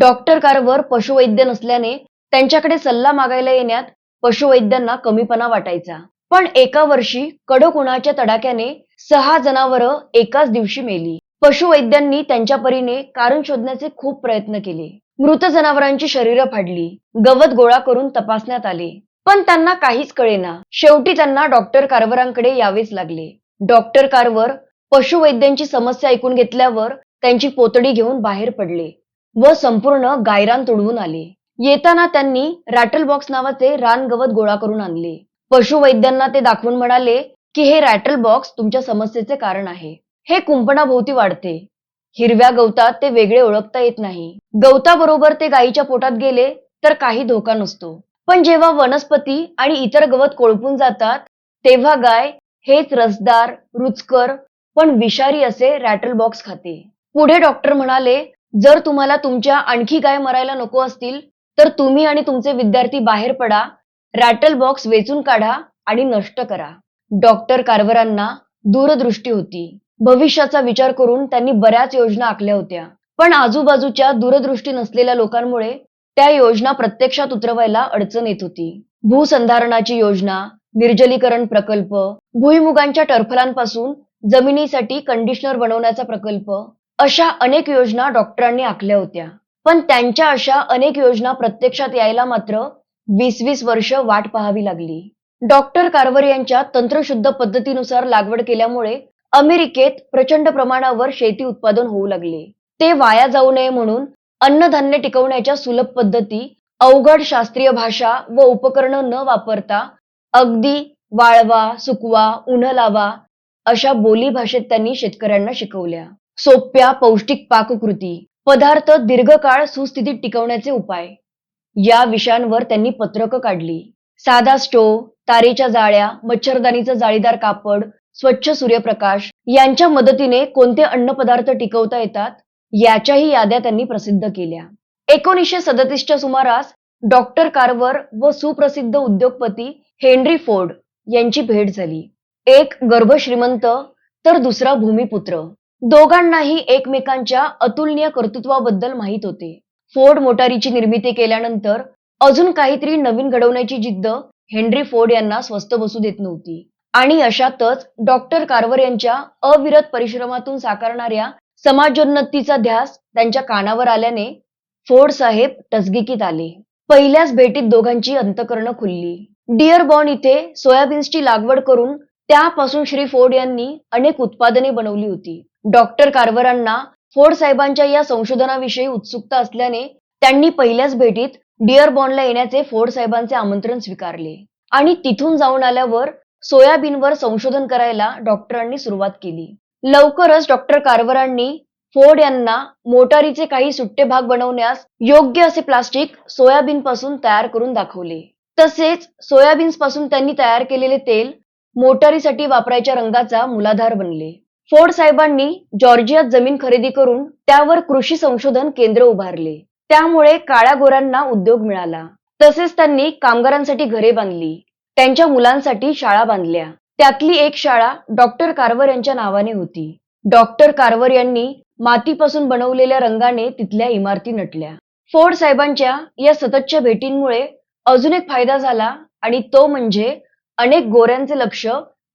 Doctor कारवर पशुवैद्य नसल्याने त्यांच्याकडे सल्ला मागायला येण्यात पशुवैद्यांना कमीपणा वाटायचा. पण एका वर्षी कडक उन्हाच्या तडाख्याने सहा जनावरं एकाच दिवशी मेली. पशुवैद्यांनी त्यांच्या परीने कारण शोधण्याचे खूप प्रयत्न केले. मृत जनावरांची शरीरं फाडली. गवत गोळा करून तपासण्यात आले. पण त्यांना काहीच कळेना. शेवटी त्यांना डॉक्टर कारवरांकडे यावेच लागले. डॉक्टर कारवर पशुवैद्यांची समस्या ऐकून घेतल्यावर त्यांची पोतडी घेऊन बाहेर पडले. व संपूर्ण गायरान तुडवून आले. येताना त्यांनी रॅटल बॉक्स नावाचे रान गवत गोळा करून आणले. पशुवैद्यांना ते दाखवून म्हणाले की हे रॅटल बॉक्स तुमच्या समस्येचे कारण आहे. हे कुंपणाभोवती वाढते. हिरव्या गवतात ते वेगळे ओळखता येत नाही. गवताबरोबर ते गायीच्या पोटात गेले तर काही धोका नसतो. पण जेव्हा वनस्पती आणि इतर गवत कोळपून जातात तेव्हा गाय हेच रसदार रुचकर पण विषारी असे रॅटल बॉक्स खाते. पुढे डॉक्टर म्हणाले जर तुम्हाला तुमच्या आणखी गाय मरायला नको असतील तर तुम्ही आणि तुमचे विद्यार्थी बाहेर पडा रॅटल बॉक्स वेचून काढा आणि नष्ट करा. डॉक्टर कारवरांना दूरदृष्टी होती. भविष्याचा विचार करून त्यांनी बऱ्याच योजना आखल्या होत्या. पण आजूबाजूच्या दूरदृष्टी नसलेल्या लोकांमुळे त्या योजना प्रत्यक्षात उतरवायला अडचण येत होती. भूसंधारणाची योजना निर्जलीकरण प्रकल्प भुईमुगांच्या टरफलांपासून जमिनीसाठी कंडिशनर बनवण्याचा प्रकल्प अशा अनेक योजना डॉक्टरांनी आखल्या होत्या. पण त्यांच्या अशा अनेक योजना प्रत्यक्षात यायला मात्र वीस वीस वर्ष वाट पाहावी लागली. डॉक्टर कारवर यांच्या तंत्रशुद्ध पद्धतीनुसार लागवड केल्यामुळे अमेरिकेत प्रचंड प्रमाणावर शेती उत्पादन होऊ लागले. ते वाया जाऊ नये म्हणून अन्नधान्य टिकवण्याच्या सुलभ पद्धती अवघड शास्त्रीय भाषा व उपकरणं न वापरता अगदी वाळवा सुकवा उन्ह लावा अशा बोली भाषेत त्यांनी शेतकऱ्यांना शिकवल्या. सोप्या पौष्टिक पाककृती पदार्थ दीर्घकाळ सुस्थितीत टिकवण्याचे उपाय. या विषयांवर त्यांनी पत्रकं काढली. साधा स्टोव तारेच्या जाळ्या मच्छरदानीचं जाळीदार कापड स्वच्छ सूर्यप्रकाश यांच्या मदतीने कोणते अन्नपदार्थ टिकवता येतात याच्याही याद्या त्यांनी प्रसिद्ध केल्या. एकोणीसशे सदतीसच्या सुमारास डॉक्टर कारवर व सुप्रसिद्ध उद्योगपती हेनरी फोर्ड यांची भेट झाली. एक गर्भश्रीमंत तर दुसरा भूमिपुत्र. दोघांनाही एकमेकांच्या अतुलनीय कर्तृत्वाबद्दल माहीत होते. फोर्ड मोटारीची निर्मिती केल्यानंतर अजून काहीतरी नवीन घडवण्याची जिद्द हेनरी फोर्ड यांना स्वस्त बसू देत नव्हती. आणि अशातच डॉक्टर कारवर यांच्या अविरत परिश्रमातून साकारणाऱ्या समाजोन्नतीचा ध्यास त्यांच्या कानावर आल्याने फोर्ड साहेब टसगिकीत आले. पहिल्याच भेटीत दोघांची अंतकरणं खुलली. डिअर बॉन इथे सोयाबीन्सची लागवड करून त्यापासून श्री फोर्ड यांनी अनेक उत्पादने बनवली होती. डॉक्टर कारवरांना फोर्ड साहेबांच्या या संशोधनाविषयी उत्सुकता असल्याने त्यांनी पहिल्याच भेटीत डिअर येण्याचे फोर्ड साहेबांचे आमंत्रण स्वीकारले. आणि तिथून जाऊन आल्यावर सोयाबीनवर संशोधन करायला डॉक्टरांनी सुरुवात केली. लवकरच डॉक्टर कारवरांनी फोर्ड यांना मोटारीचे काही सुट्टे भाग बनवण्यास योग्य असे प्लास्टिक सोयाबीन पासून तयार करून दाखवले. तसेच सोयाबीन्सपासून त्यांनी तयार केलेले तेल मोटारीसाठी वापरायच्या रंगाचा मुलाधार बनले. फोर्ड साहेबांनी जॉर्जियात जमीन खरेदी करून त्यावर कृषी संशोधन केंद्र उभारले. त्यामुळे काळ्या गोऱ्यांना उद्योग मिळाला. तसेच त्यांनी कामगारांसाठी घरे बांधली. त्यांच्या मुलांसाठी शाळा बांधल्या. त्यातली एक शाळा डॉक्टर कारवर यांच्या नावाने होती. डॉक्टर कारवर यांनी मातीपासून बनवलेल्या रंगाने तिथल्या इमारती नटल्या. फोर्ड साहेबांच्या या सततच्या भेटींमुळे अजून एक फायदा झाला आणि तो म्हणजे अनेक गोऱ्यांचे लक्ष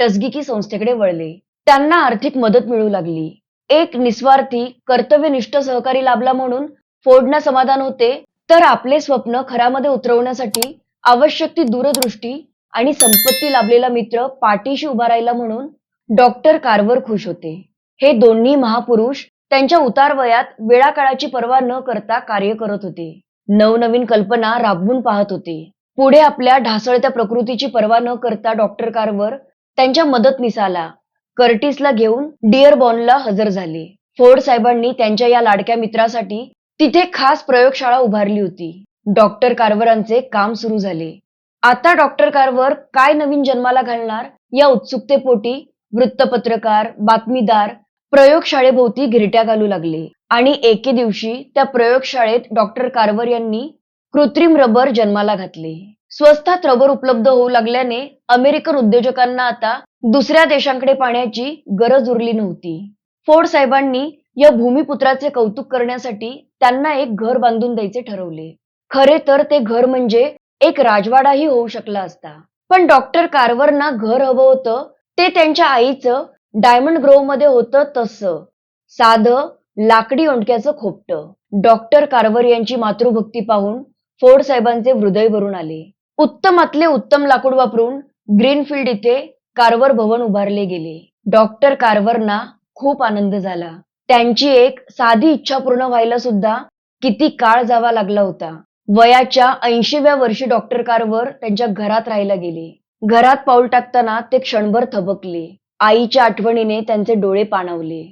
टसगिकी संस्थेकडे वळले. त्यांना आर्थिक मदत मिळू लागली. एक निस्वार्थी कर्तव्यनिष्ठ सहकारी लाभला म्हणून फोर्डना समाधान होते तर आपले स्वप्न खऱ्यामध्ये उतरवण्यासाठी आवश्यक ती दूरदृष्टी आणि संपत्ती लाभलेला मित्र पाठीशी उभा राहिला म्हणून डॉक्टर कारवर खुश होते. हे दोन्ही महापुरुष त्यांच्या उतार वयात वेळाकाळाची पर्वा न करता कार्य करत होते. नवनवीन कल्पना राबवून पाहत होते. पुढे आपल्या ढासळत्या प्रकृतीची पर्वा न करता डॉक्टर कारवर त्यांच्या मदतनीस आला कर्टिसला घेऊन डिअर हजर झाले. फोर्ड साहेबांनी त्यांच्या या लाडक्या मित्रासाठी तिथे खास प्रयोगशाळा उभारली होती. डॉक्टर कारवरांचे काम सुरू झाले. आता डॉक्टर कारवर काय नवीन जन्माला घालणार या उत्सुकतेपोटी वृत्तपत्रकार बातमीदार प्रयोगशाळेभोवती गिरट्या घालू लागले आणि एके दिवशी त्या प्रयोगशाळेत डॉक्टर कारवर यांनी कृत्रिम रबर जन्माला घातले. स्वस्तात रबर उपलब्ध होऊ लागल्याने अमेरिकन उद्योजकांना आता दुसऱ्या देशांकडे पाहण्याची गरज उरली नव्हती. फोर्ड साहेबांनी या भूमिपुत्राचे कौतुक करण्यासाठी त्यांना एक घर बांधून द्यायचे ठरवले. खरे तर ते घर म्हणजे एक राजवाडाही होऊ शकला असता. पण डॉक्टर कारवरना घर हवं होतं ते त्यांच्या आईचं डायमंड ग्रोव्हमध्ये होतं तसं. साधं लाकडी ओंडक्याचं खोपटं. डॉक्टर कारवर यांची मातृभक्ती पाहून फोर्ड साहेबांचे हृदय भरून आले. उत्तमातले उत्तम लाकूड वापरून ग्रीनफील्ड इथे कारवर भवन उभारले गेले. डॉक्टर कारवरना खूप आनंद झाला. त्यांची एक साधी इच्छा पूर्ण व्हायला सुद्धा किती काळ जावा लागला होता. वयाच्या ऐंशीव्या वर्षी डॉक्टर कारवर त्यांच्या घरात राहायला गेले. घरात पाऊल टाकताना ते क्षणभर थबकले. आईच्या आठवणीने त्यांचे डोळे पाणावले.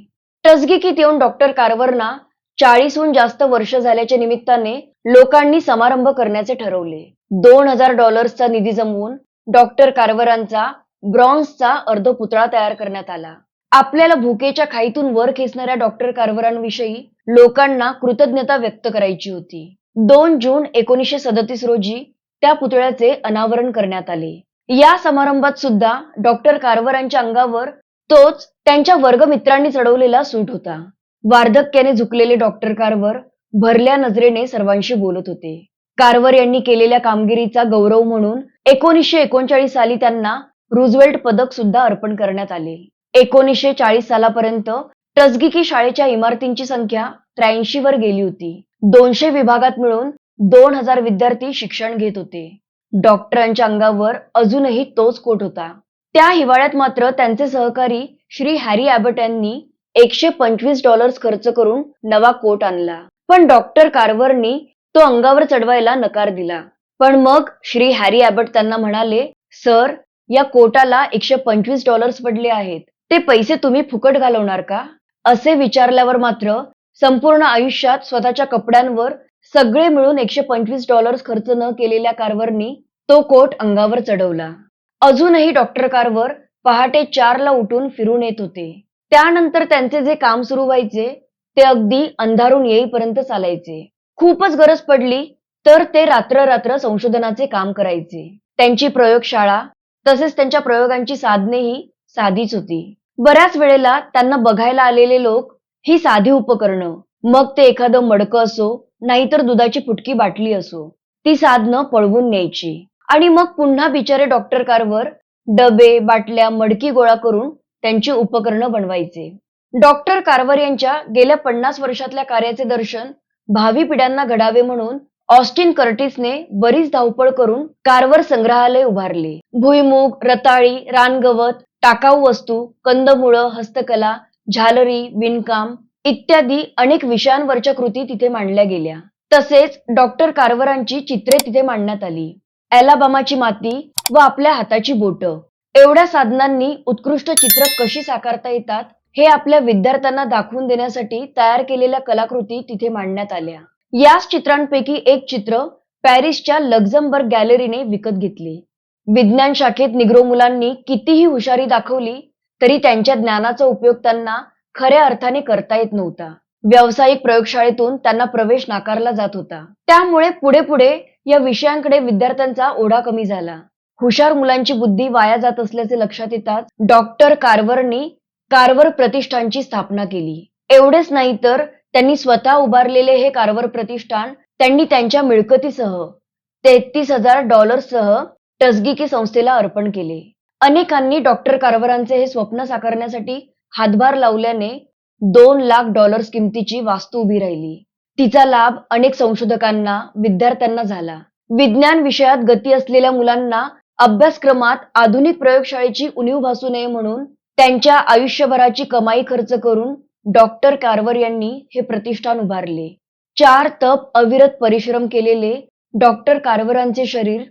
टसगिकीत येऊन डॉक्टर कारवरना चाळीसहून जास्त वर्ष झाल्याच्या निमित्ताने लोकांनी समारंभ करण्याचे ठरवले. दोन हजार डॉलर्सचा निधी जमवून डॉक्टर कारवरांचा ब्रॉन्झचा अर्ध पुतळा तयार करण्यात आला. आपल्याला भुकेच्या खाईतून वर खेचणाऱ्या डॉक्टर कारवरांविषयी लोकांना कृतज्ञता व्यक्त करायची होती. दोन जून एकोणीसशे सदतीस रोजी त्या पुतळ्याचे अनावरण करण्यात आले. या समारंभात सुद्धा डॉक्टर कारवरांच्या अंगावर तोच त्यांच्या वर्गमित्रांनी चढवलेला सूट होता. वार्धक्याने झुकलेले डॉक्टर कारवर भरल्या नजरेने सर्वांशी बोलत होते. कारवर यांनी केलेल्या कामगिरीचा गौरव म्हणून एकोणीसशे एकोणचाळीस साली त्यांना रुझवेल्ट पदक सुद्धा अर्पण करण्यात आले. एकोणीसशे चाळीस सालापर्यंत टसगिकी शाळेच्या इमारतींची संख्या त्र्याऐंशी वर गेली होती. दोनशे विभागात मिळून दोन हजार विद्यार्थी शिक्षण घेत होते. डॉक्टरांच्या अंगावर अजूनही तोच कोट होता. त्या हिवाळ्यात मात्र त्यांचे सहकारी श्री हॅरी ॲबट यांनी एकशे पंचवीस डॉलर्स खर्च करून नवा कोट आणला. पण डॉक्टर कारवरनी तो अंगावर चढवायला नकार दिला. पण मग श्री हॅरी ॲबट त्यांना म्हणाले सर या कोटाला एकशे पंचवीस डॉलर्स पडले आहेत. ते पैसे तुम्ही फुकट घालवणार का? असे विचारल्यावर मात्र संपूर्ण आयुष्यात स्वतःच्या कपड्यांवर सगळे मिळून एकशे पंचवीस डॉलर्स खर्च न केलेल्या कारवरनी तो कोट अंगावर चढवला. अजूनही डॉक्टर कारवर पहाटे चारला उठून फिरून येत होते. त्यानंतर त्यांचे जे काम सुरू व्हायचे ते अगदी अंधारून येईपर्यंत चालायचे. खूपच गरज पडली तर ते रात्र रात्र संशोधनाचे काम करायचे. त्यांची प्रयोगशाळा तसेच त्यांच्या प्रयोगांची साधनेही साधीच होती. बऱ्याच वेळेला त्यांना बघायला आलेले लोक ही साधी उपकरणं मग ते एखादं मडकं असो नाहीतर दुधाची फुटकी बाटली असो ती साधनं पळवून न्यायची. आणि मग पुन्हा बिचारे डॉक्टर कारवर डबे बाटल्या मडकी गोळा करून त्यांची उपकरणं बनवायचे. डॉक्टर कारवर यांच्या गेल्या पन्नास वर्षातल्या कार्याचे दर्शन भावी पिढ्यांना घडावे म्हणून ऑस्टिन कर्टिसने बरीच धावपळ करून कारवर संग्रहालय उभारले. भुईमुग रताळी रानगवत टाकाऊ वस्तू कंदमुळं हस्तकला झालरी विणकाम इत्यादी अनेक विषयांवरच्या कृती तिथे मांडल्या गेल्या. तसेच डॉक्टर कारवरांची चित्रे तिथे मांडण्यात आली. अलाबामाची माती व आपल्या हाताची बोट. एवढ्या साधनांनी उत्कृष्ट चित्र कशी साकारता येतात? हे आपल्या विद्यार्थ्यांना दाखवून देण्यासाठी तयार केलेल्या कलाकृती तिथे मांडण्यात आल्या. याच चित्रांपैकी एक चित्र पॅरिसच्या लक्झमबर्ग गॅलरीने विकत घेतली. विज्ञान शाखेत निग्रो मुलांनी कितीही हुशारी दाखवली तरी त्यांच्या ज्ञानाचा उपयोग त्यांना खऱ्या अर्थाने करता येत नव्हता. व्यावसायिक प्रयोगशाळेतून त्यांना प्रवेश नाकारला जात होता. त्यामुळे पुढे पुढे या विषयांकडे विद्यार्थ्यांचा ओढा कमी झाला. हुशार मुलांची बुद्धी वाया जात असल्याचे लक्षात येताच डॉक्टर कार्वरनी कारवर प्रतिष्ठानची स्थापना केली. एवढेच नाही तर त्यांनी स्वतः उभारलेले हे कारवर प्रतिष्ठान त्यांनी त्यांच्या मिळकतीसह तेहतीस हजार डॉलर्ससह टसगिकी संस्थेला अर्पण केले. अनेकांनी डॉक्टर कारवरांचे हे स्वप्न साकारण्यासाठी हातभार लावल्याने दोन लाख डॉलर्स किमतीची वास्तू उभी राहिली. तिचा लाभ अनेक संशोधकांना विद्यार्थ्यांना झाला. विज्ञान विषयात गती असलेल्या मुलांना अभ्यासक्रमात आधुनिक प्रयोगशाळेची उणीव भासू नये म्हणून त्यांच्या आयुष्यभराची कमाई खर्च करून डॉक्टर कारवर यांनी हे प्रतिष्ठान उभारले. चार तप अविरत परिश्रम केलेले डॉक्टर कारवरांचे शरीर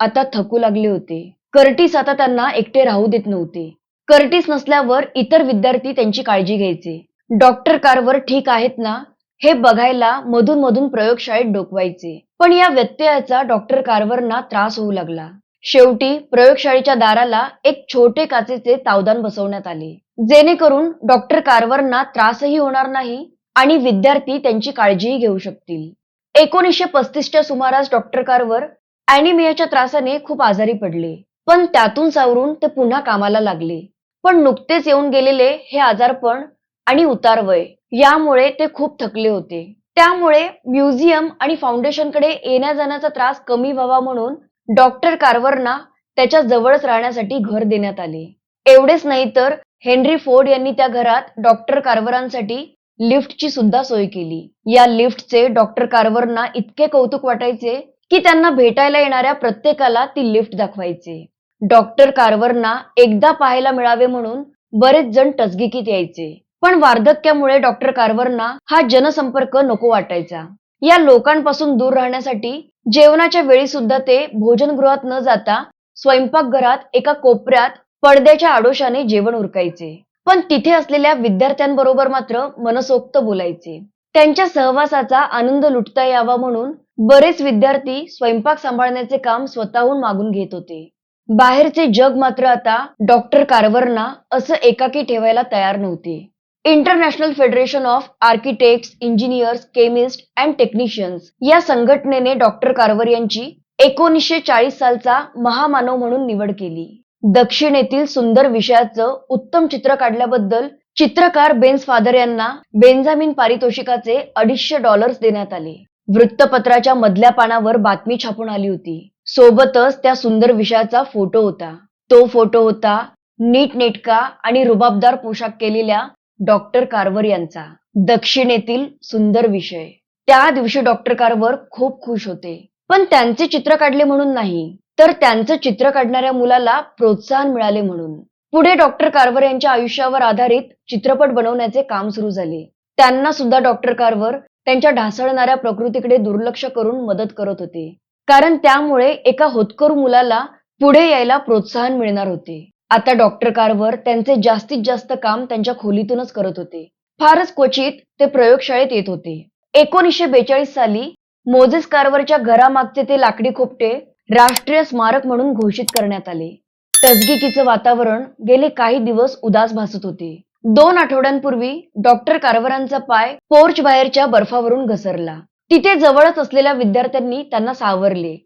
आता थकू लागले होते. कर्टिस आता त्यांना एकटे राहू देत नव्हते. कर्टिस नसल्यावर इतर विद्यार्थी त्यांची काळजी घ्यायचे. डॉक्टर कारवर ठीक आहेत ना हे बघायला मधून मधून प्रयोगशाळेत डोकवायचे. पण या व्यत्ययाचा डॉक्टर कारवरना त्रास होऊ लागला. शेवटी प्रयोगशाळेच्या दाराला एक छोटे काचेचे तावदान बसवण्यात आले. जेणेकरून डॉक्टर कारवरना त्रासही होणार नाही आणि विद्यार्थी त्यांची काळजीही घेऊ शकतील. एकोणीसशे पस्तीसच्या सुमारास डॉक्टर कारवर अॅनिमियाच्या त्रासाने खूप आजारी पडले. पण त्यातून सावरून ते पुन्हा कामाला लागले. पण नुकतेच येऊन गेलेले हे आजारपण आणि उतारवय यामुळे ते खूप थकले होते. त्यामुळे म्युझियम आणि फाउंडेशनकडे येण्या जाण्याचा त्रास कमी व्हावा म्हणून डॉक्टर कार्वरना त्याच्या जवळच राहण्यासाठी घर देण्यात आले. एवढेच नाही तर हेनरी फोर्ड यांनी त्या घरात डॉक्टर कार्वरांसाठी लिफ्टची सुद्धा सोय केली. या लिफ्टचे डॉक्टर कार्वरना इतके कौतुक वाटायचे की त्यांना भेटायला येणाऱ्या प्रत्येकाला ती लिफ्ट दाखवायचे. डॉक्टर कार्वरना एकदा पाहायला मिळावे म्हणून बरेच जण टचगिकीत यायचे. पण वार्धक्यामुळे डॉक्टर कार्वरना हा जनसंपर्क नको वाटायचा. या लोकांपासून दूर राहण्यासाठी जेवणाच्या वेळी सुद्धा ते भोजनगृहात न जाता स्वयंपाकघरात एका कोपऱ्यात पडद्याच्या आडोशाने जेवण उरकायचे. पण तिथे असलेल्या विद्यार्थ्यांबरोबर मात्र मनसोक्त बोलायचे. त्यांच्या सहवासाचा आनंद लुटता यावा म्हणून बरेच विद्यार्थी स्वयंपाक सांभाळण्याचे काम स्वतःहून मागून घेत होते. बाहेरचे जग मात्र आता डॉक्टर कारवरना असं एकाकी ठेवायला तयार नव्हते. International Federation of Architects Engineers Chemist and Technicians या संघटनेने डॉक्टर कारवर यांची एकोणीसशे चाळीस सालचा महामानव म्हणून निवड केली. दक्षिणेतील सुंदर विषयाचं उत्तम चित्र काढल्याबद्दल चित्रकार बेन्स फादर यांना बेंजामिन पारितोषिकाचे अडीचशे डॉलर्स देण्यात आले. वृत्तपत्राच्या मधल्या पानावर बातमी छापून आली होती. सोबतच त्या सुंदर विषयाचा फोटो होता. तो फोटो होता नीटनेटका आणि रुबाबदार पोशाख केलेल्या डॉक्टर कारवर यांचा. दक्षिणेतील सुंदर विषय. त्या दिवशी डॉक्टर कारवर खूप खुश होते. पण त्यांचे चित्र काढले म्हणून नाही तर त्यांचं चित्र काढणाऱ्या मुलाला प्रोत्साहन मिळाले म्हणून. पुढे डॉक्टर कारवर यांच्या आयुष्यावर आधारित चित्रपट बनवण्याचे काम सुरू झाले. त्यांना सुद्धा डॉक्टर कारवर त्यांच्या ढासळणाऱ्या प्रकृतीकडे दुर्लक्ष करून मदत करत होते. कारण त्यामुळे एका होतकरू मुलाला पुढे यायला प्रोत्साहन मिळणार होते. आता डॉक्टर कारवर त्यांचे जास्तीत जास्त काम त्यांच्या खोलीतूनच करत होते. फारच क्वचित ते प्रयोगशाळेत येत होते. एकोणीसशे बेचाळीस साली मोझेस कारवरच्या घरामागचे ते लाकडी खोपटे राष्ट्रीय स्मारक म्हणून घोषित करण्यात आले. तजगिकीचं वातावरण गेले काही दिवस उदास भासत होते. दोन आठवड्यांपूर्वी डॉक्टर कारवरांचा पाय पोर्च बाहेरच्या बर्फावरून घसरला. तिथे जवळच असलेल्या विद्यार्थ्यांनी त्यांना सावरले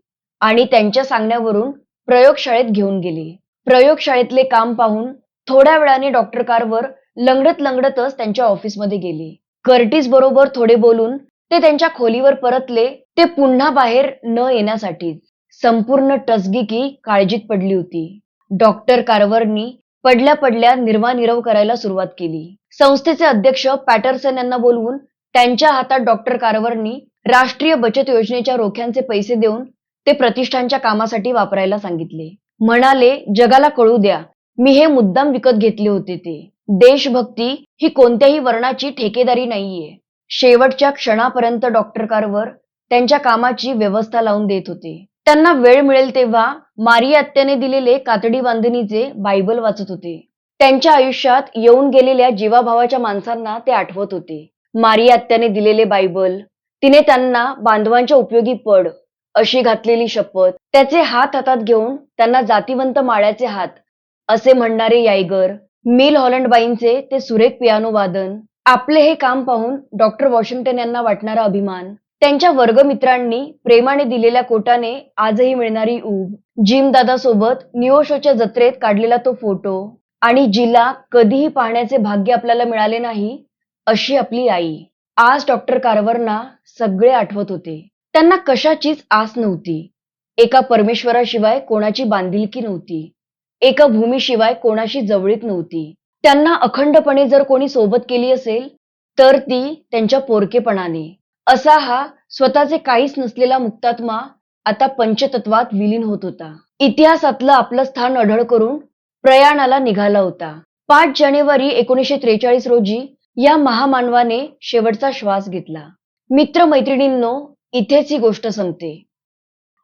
आणि त्यांच्या सांगण्यावरून प्रयोगशाळेत घेऊन गेले. प्रयोगशाळेतले काम पाहून थोड्या वेळाने डॉक्टर कारवर लंगडत लंगडतच त्यांच्या ऑफिसमध्ये गेले. कर्टिस बरोबर थोडे बोलून ते त्यांच्या खोलीवर परतले ते पुन्हा बाहेर न येण्यासाठी. संपूर्ण टसगिकी काळजीत पडली होती. डॉक्टर कारवरनी पडल्या पडल्या निर्वानिरव करायला सुरुवात केली. संस्थेचे अध्यक्ष पॅटरसन यांना बोलवून त्यांच्या हातात डॉक्टर कारवरनी राष्ट्रीय बचत योजनेच्या रोख्यांचे पैसे देऊन ते प्रतिष्ठानच्या कामासाठी वापरायला सांगितले. म्हणाले जगाला कळू द्या मी हे मुद्दाम विकत घेतले होते ते. देशभक्ती ही कोणत्याही वर्णाची ठेकेदारी नाहीये. शेवटच्या क्षणापर्यंत डॉक्टर कारवर त्यांच्या कामाची व्यवस्था लावून देत होते. त्यांना वेळ मिळेल तेव्हा मारी आत्याने दिलेले कातडी बांधणीचे बायबल वाचत होते. त्यांच्या आयुष्यात येऊन गेलेल्या जीवाभावाच्या माणसांना ते आठवत होते. मारी आत्याने दिलेले बायबल तिने त्यांना बांधवांच्या उपयोगी पड अशी घातलेली शपथ. त्याचे हात हातात घेऊन त्यांना जातीवंत माळ्याचे हात असे म्हणणारे यायगर मिल हॉलंडबाईंचे ते सुरेख पियानो वादन. आपले हे काम पाहून डॉक्टर वॉशिंग्टन यांना वाटणारा अभिमान. त्यांच्या वर्गमित्रांनी प्रेमाने दिलेल्या कोटाने आजही मिळणारी ऊब. जिम दादा सोबत निओशोच्या जत्रेत काढलेला तो फोटो आणि जिला कधीही पाहण्याचे भाग्य आपल्याला मिळाले नाही अशी आपली आई. आज डॉक्टर कारवरना सगळे आठवत होते. त्यांना कशाचीच आस नव्हती. एका परमेश्वराशिवाय कोणाची बांधिलकी नव्हती. एका भूमीशिवाय कोणाशी जवळीक नव्हती. त्यांना अखंडपणे जर कोणी सोबत केली असेल तर ती त्यांच्या पोरकेपणाने. असा हा स्वतःचे काहीच नसलेला मुक्तात्मा आता पंचतत्वात विलीन होत होता. इतिहासातलं आपलं स्थान अढळ करून प्रयाणाला निघाला होता. पाच जानेवारी एकोणीसशे त्रेचाळीस रोजी या महामानवाने शेवटचा श्वास घेतला. मित्र मैत्रिणींनो इथेच ही गोष्ट संपते.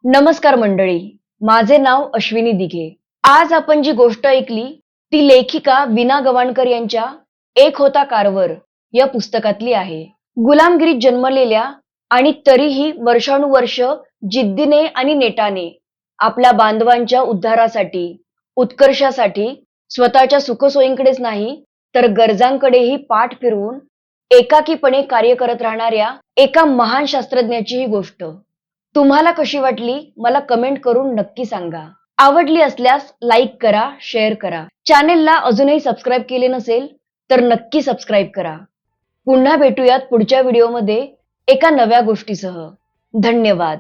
नमस्कार मंडळी माझे नाव अश्विनी दिघे. आज आपण जी गोष्ट ऐकली ती लेखिका विना गवाणकर यांच्या एक होता कारवर या पुस्तकातली आहे. गुलामगिरीत जन्मलेल्या आणि तरीही वर्षानुवर्ष जिद्दीने आणि नेटाने आपल्या बांधवांच्या उद्धारासाठी उत्कर्षासाठी स्वतःच्या सुखसोयींकडेच नाही तर गरजांकडेही पाठ फिरवून एकाकीपणे कार्य करत राहणाऱ्या एका महान शास्त्रज्ञाची ही गोष्ट. तुम्हाला कशी वाटली? मला कमेंट करून नक्की सांगा. आवडली असल्यास लाईक करा शेअर करा. चॅनेलला अजूनही सबस्क्राईब केले नसेल तर नक्की सबस्क्राईब करा. पुन्हा भेटूयात पुढच्या व्हिडिओमध्ये एका नव्या गोष्टीसह. धन्यवाद.